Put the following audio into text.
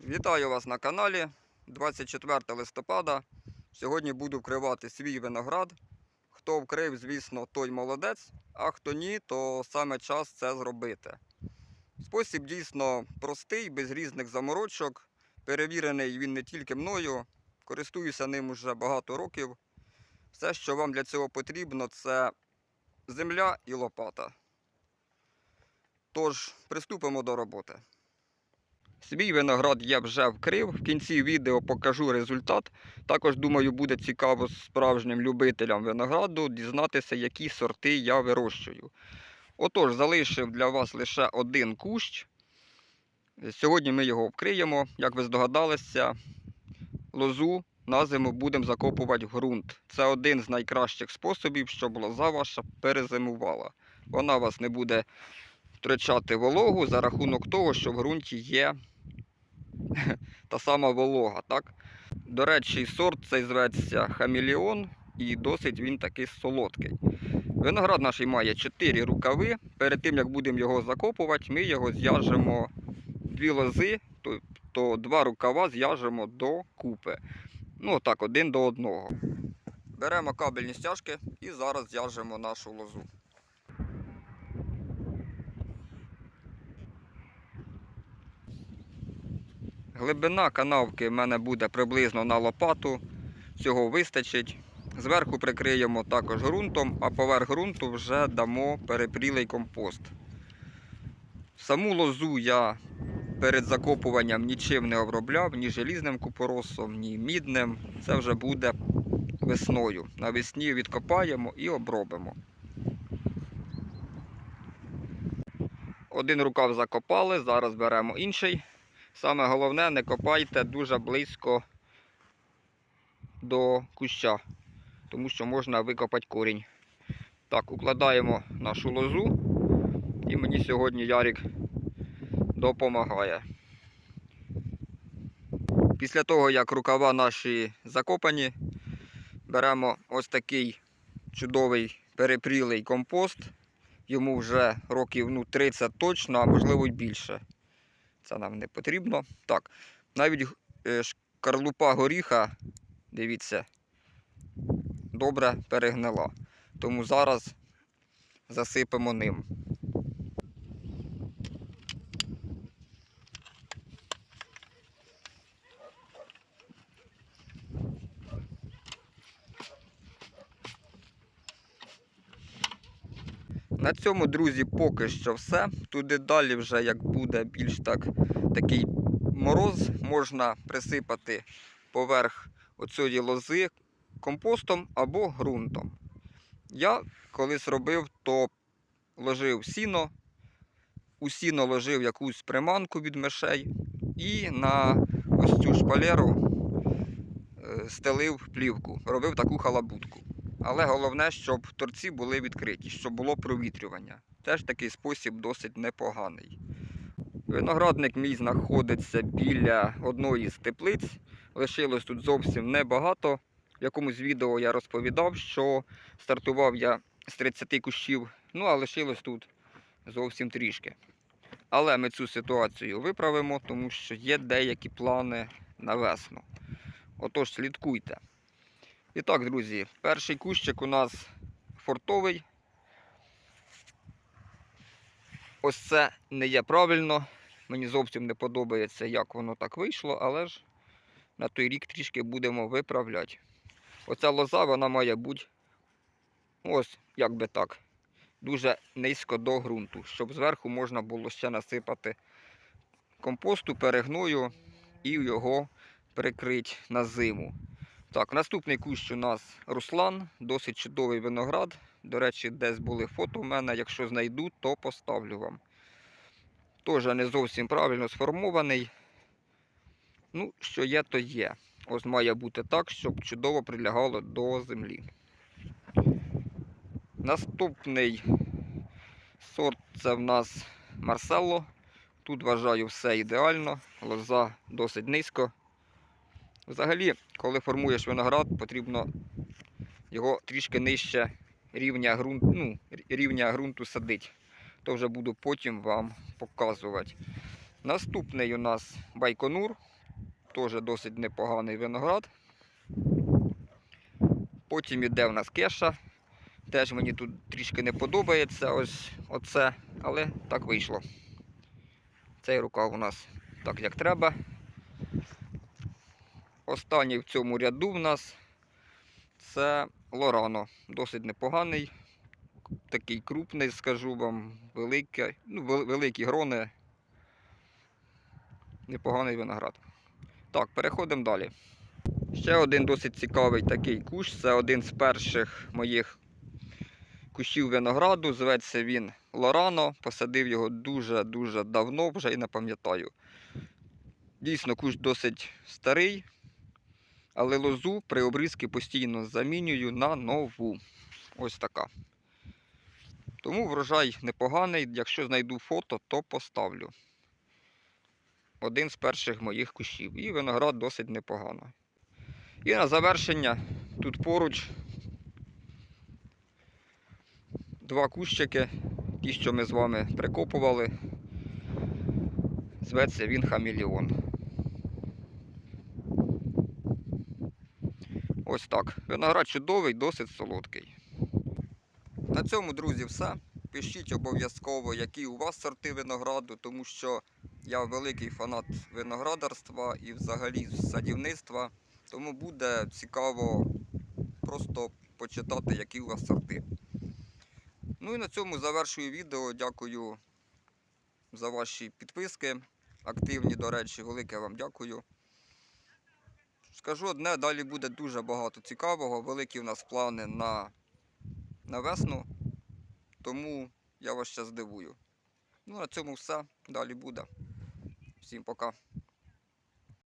Вітаю вас на каналі 24 листопада. Сьогодні буду вкривати свій виноград. Хто вкрив, звісно, той молодець, а хто ні, то саме час це зробити. Спосіб дійсно простий, без різних заморочок. Перевірений він не тільки мною, користуюся ним уже багато років. Все, що вам для цього потрібно, це земля і лопата. Тож, приступимо до роботи. Свій виноград я вже вкрив. В кінці відео покажу результат. Також думаю, буде цікаво справжнім любителям винограду дізнатися, які сорти я вирощую. Отож, залишив для вас лише один кущ. Сьогодні ми його вкриємо. Як ви здогадалися, лозу на зиму будемо закопувати в ґрунт. Це один з найкращих способів, щоб лоза ваша перезимувала. Вона вас не буде втрачати вологу за рахунок того, що в ґрунті є та сама волога. Так? До речі, сорт цей зветься хамелеон і досить він такий солодкий. Виноград наш має 4 рукави. Перед тим як будемо його закопувати, ми його зв'яжемо дві лози, то, то два рукава зв'яжемо до купи. Ну так, один до одного. Беремо кабельні стяжки і зараз зв'яжемо нашу лозу. Глибина канавки в мене буде приблизно на лопату. Цього вистачить. Зверху прикриємо також ґрунтом, а поверх ґрунту вже дамо перепрілий компост. Саму лозу я перед закопуванням нічим не обробляв, ні желізним купоросом, ні мідним. Це вже буде весною. Навесні відкопаємо і обробимо. Один рукав закопали, зараз беремо інший. Саме головне, не копайте дуже близько до куща, тому що можна викопати корінь. Так, укладаємо нашу лозу, і мені сьогодні Ярик допомагає. Після того, як рукава наші закопані, беремо ось такий чудовий перепрілий компост. Йому вже років ну, 30 точно, а можливо й більше. Це нам не потрібно. Так, навіть е, шкарлупа горіха, дивіться, добре перегнила. Тому зараз засипемо ним. На цьому, друзі, поки що все. Туди далі вже як буде більш так, такий мороз, можна присипати поверх оцієї лози компостом або ґрунтом. Я колись робив, то ложив сіно, у сіно ложив якусь приманку від мишей і на ось цю шпалеру е, стелив плівку, робив таку халабутку. Але головне, щоб торці були відкриті, щоб було провітрювання. Теж такий спосіб досить непоганий. Виноградник мій знаходиться біля одної з теплиць. Лишилось тут зовсім небагато. В якомусь відео я розповідав, що стартував я з 30 кущів, ну а лишилось тут зовсім трішки. Але ми цю ситуацію виправимо, тому що є деякі плани на весну. Отож, слідкуйте. І так, друзі, перший кущик у нас фортовий. Ось це не є правильно. Мені зовсім не подобається, як воно так вийшло, але ж на той рік трішки будемо виправляти. Оця лоза вона має бути ось, як би так, дуже низько до ґрунту, щоб зверху можна було ще насипати компосту, перегною і його прикрити на зиму. Так, наступний кущ у нас Руслан, досить чудовий виноград. До речі, десь були фото в мене. Якщо знайду, то поставлю вам. Теж не зовсім правильно сформований. Ну, що є, то є. Ось має бути так, щоб чудово прилягало до землі. Наступний сорт це в нас Марсело. Тут вважаю все ідеально, лоза досить низько. Взагалі, коли формуєш виноград, потрібно його трішки нижче рівня ґрунту, ну, рівня ґрунту садити. То вже буду потім вам показувати. Наступний у нас Байконур, теж досить непоганий виноград. Потім іде в нас кеша. Теж мені тут трішки не подобається ось оце, але так вийшло. Цей рукав у нас так як треба. Останній в цьому ряду в нас це Лорано. Досить непоганий, такий крупний, скажу вам, великий, ну, великі грони. Непоганий виноград. Так, переходимо далі. Ще один досить цікавий такий кущ. Це один з перших моїх кущів винограду. Зветься він Лорано. Посадив його дуже-дуже давно, вже і не пам'ятаю. Дійсно, кущ досить старий, але лозу при обрізці постійно замінюю на нову. Ось така. Тому врожай непоганий. Якщо знайду фото, то поставлю. Один з перших моїх кущів. І виноград досить непогано. І на завершення тут поруч два кущики, ті, що ми з вами прикопували. Зветься він хамелеон. Ось так. Виноград чудовий, досить солодкий. На цьому, друзі, все. Пишіть обов'язково, які у вас сорти винограду, тому що я великий фанат виноградарства і взагалі садівництва. Тому буде цікаво просто почитати, які у вас сорти. Ну і на цьому завершую відео. Дякую за ваші підписки. Активні, до речі, велике вам дякую. Скажу одне, далі буде дуже багато цікавого. Великі в нас плани на, на весну. Тому я вас ще здивую. Ну, на цьому все. Далі буде. Всім пока.